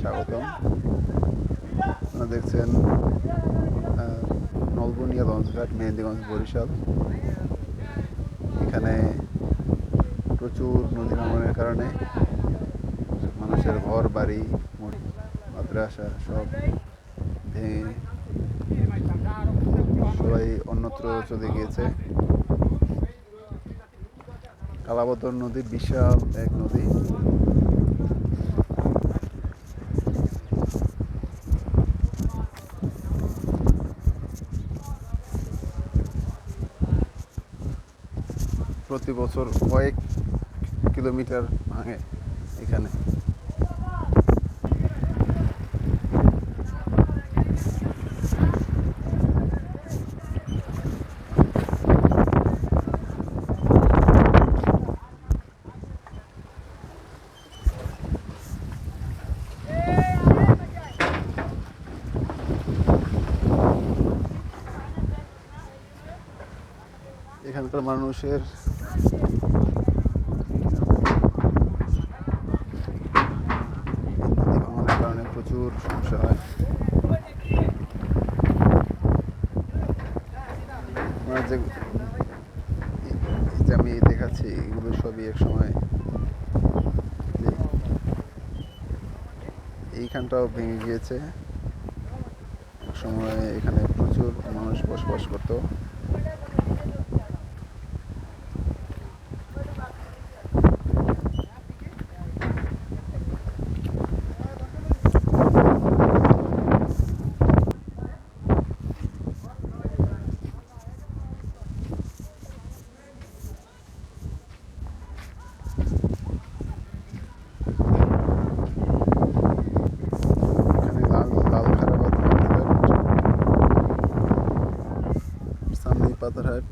স্বাগতম। আপনারা দেখছেন নলবনিয়া লঞ্চঘাট, মেহেন্দিগঞ্জ বরিশাল। এখানে প্রচুর নদী ভাঙনের কারণে মানুষের ঘর, বাড়ি মাদ্রাসা সব ভেঙে সবাই অন্যত্র চলে গিয়েছে। কালাবদর নদী বিশাল এক নদী। প্রতি বছর কয়েক কিলোমিটার ভাঙে এখানে। এখানকার মানুষের কারণে প্রচুর সমস্যা হয়। যে আমি দেখাচ্ছি, এগুলো সবই এক সময় এইখানটাও ভেঙে গিয়েছে। এক সময় এখানে প্রচুর মানুষ বসবাস করতো। পাতারহাট